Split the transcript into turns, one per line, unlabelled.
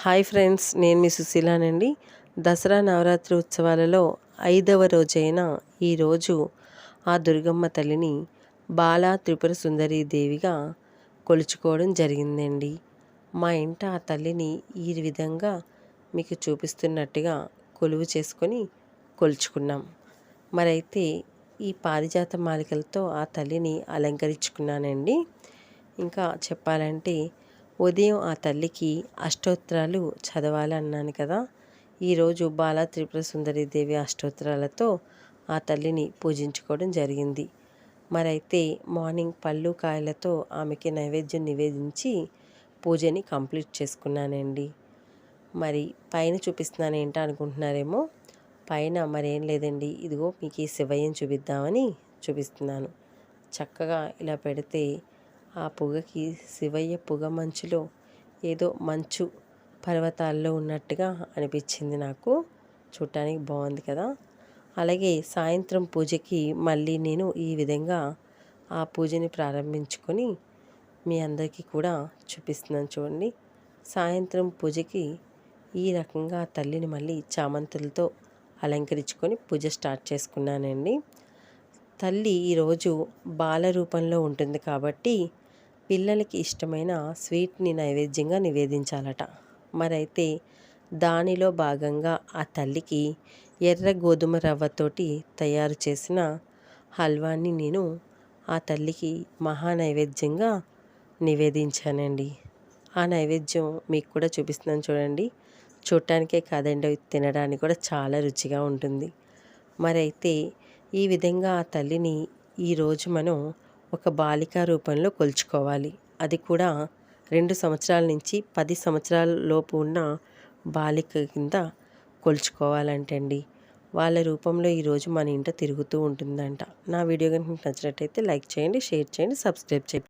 Hi friends నేను మీ సుశీలానండి. దసరా నవరాత్రి ఉత్సవాలలో ఐదవ రోజైన ఈరోజు ఆ దుర్గమ్మ తల్లిని బాలా త్రిపుర సుందరి దేవిగా కొలుచుకోవడం జరిగిందండి. మా ఇంట ఆ తల్లిని ఈ విధంగా మీకు చూపిస్తున్నట్టుగా కొలువు చేసుకొని కొలుచుకున్నాం. మరైతే ఈ పారిజాత మాలికలతో ఆ తల్లిని అలంకరించుకున్నానండి. ఇంకా చెప్పాలంటే ఉదయం ఆ తల్లికి అష్టోత్తరాలు చదవాలన్నాను కదా. ఈరోజు బాలా త్రిపుర సుందరి దేవి అష్టోత్తరాలతో ఆ తల్లిని పూజించుకోవడం జరిగింది. మరైతే మార్నింగ్ పళ్ళు కాయలతో ఆమెకి నైవేద్యం నివేదించి పూజని కంప్లీట్ చేసుకున్నానండి. మరి పైన చూపిస్తున్నాను ఏంటో అనుకుంటున్నారేమో? పైన మరేం లేదండి. ఇదిగో మీకు ఈ శివయ్యం చూపిద్దామని చూపిస్తున్నాను. చక్కగా ఇలా పెడితే ఆ పొగకి శివయ్య పొగ మంచులో ఏదో మంచు పర్వతాల్లో ఉన్నట్టుగా అనిపించింది నాకు. చూడటానికి బాగుంది కదా. అలాగే సాయంత్రం పూజకి మళ్ళీ నేను ఈ విధంగా ఆ పూజని ప్రారంభించుకొని మీ అందరికీ కూడా చూపిస్తున్నాను చూడండి. సాయంత్రం పూజకి ఈ రకంగా తల్లిని మళ్ళీ చామంతులతో అలంకరించుకొని పూజ స్టార్ట్ చేసుకున్నానండి. తల్లి ఈరోజు బాల రూపంలో ఉంటుంది కాబట్టి పిల్లలకి ఇష్టమైన స్వీట్ని నైవేద్యంగా నివేదించాలట. మరైతే దానిలో భాగంగా ఆ తల్లికి ఎర్ర గోధుమ రవ్వతోటి తయారు చేసిన హల్వాని నేను ఆ తల్లికి మహా నైవేద్యంగా నివేదించానండి. ఆ నైవేద్యం మీకు కూడా చూపిస్తున్నాను చూడండి. చూడటానికే కాదండి తినడానికి కూడా చాలా రుచిగా ఉంటుంది. మరైతే ఈ విధంగా ఆ తల్లిని ఈరోజు మనం ఒక బాలికా రూపంలో కొలుచుకోవాలి. అది కూడా రెండు సంవత్సరాల నుంచి పది సంవత్సరాల లోపు ఉన్న బాలిక కింద కొలుచుకోవాలంటండి. వాళ్ళ రూపంలో ఈరోజు మన ఇంట తిరుగుతూ ఉంటుందంట. నా వీడియో కనుక నచ్చినట్టయితే లైక్ చేయండి షేర్ చేయండి సబ్స్క్రైబ్ చేయండి.